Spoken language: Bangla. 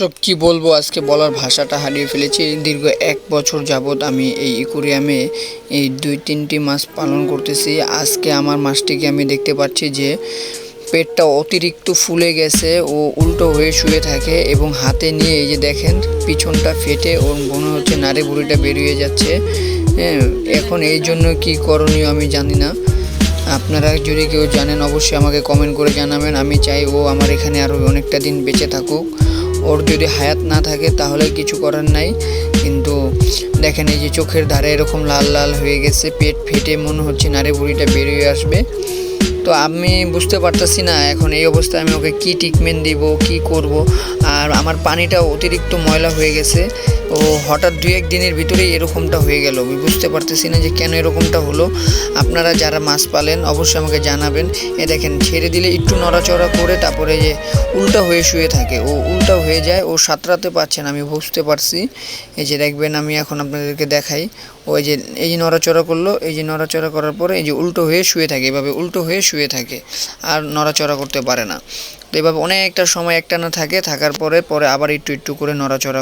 দর্শক কি বলব? আজকে বলার ভাষাটা হারিয়ে ফেলেছি। দীর্ঘ এক বছর যাবৎ আমি এই ইকুরিয়ামে এই দুই তিনটি মাছ পালন করতেছি। আজকে আমার মাছটিকে আমি দেখতে পাচ্ছি যে পেটটা অতিরিক্ত ফুলে গেছে, ও উল্টো হয়ে শুয়ে থাকে এবং হাতে নিয়ে এই যে দেখেন, পিছনটা ফেটে ওর মনে হচ্ছে নাড়ে বুড়িটা বেরিয়ে যাচ্ছে। হ্যাঁ এখন এই জন্য কি করণীয় আমি জানি না। আপনারা যদি কেউ জানেন, অবশ্যই আমাকে কমেন্ট করে জানাবেন। আমি চাই ও আমার এখানে আরও অনেকটা দিন বেঁচে থাকুক। ওর যদি হায়াত না থাকে, তাহলে কিছু করার নাই। কিন্তু দেখেন এই যে চোখের ধারে এরকম লাল লাল হয়ে গেছে, পেট ফেটে মনে হচ্ছে নারে বুড়িটা বেরিয়ে আসবে। তো আমি বুঝতে পারতেছি না এখন এই অবস্থায় আমি ওকে কি ট্রিটমেন্ট দিব, কি করব? আর আমার পানিটা অতিরিক্ত ময়লা হয়ে গেছে। ও হঠাৎ দু এক দিনের ভিতরেই এরকমটা হয়ে গেল। বুঝতে পারতেছি না যে কেন এরকমটা হলো। আপনারা যারা মাছ পালেন, অবশ্যই আমাকে জানাবেন। এ দেখেন, ছেড়ে দিলে একটু নড়াচড়া করে তারপরে যে উল্টা হয়ে শুয়ে থাকে। ও উল্টা হয়ে যায়, ও সাঁতরাতে পারছে না, আমি বুঝতে পারছি। এই যে দেখবেন, আমি এখন আপনাদেরকে দেখাই। ওই যে, এই যে নড়াচড়া করল, এই যে নড়াচড়া করার পরে এই যে উল্টো হয়ে শুয়ে থাকে। এভাবে উল্টো হয়ে শুয়ে থাকে আর নড়াচড়া করতে পারে না। তো এভাবে অনেকটা সময় একটানা থাকে, থাকার পরে পরে আবার একটু একটু করে নড়াচড়া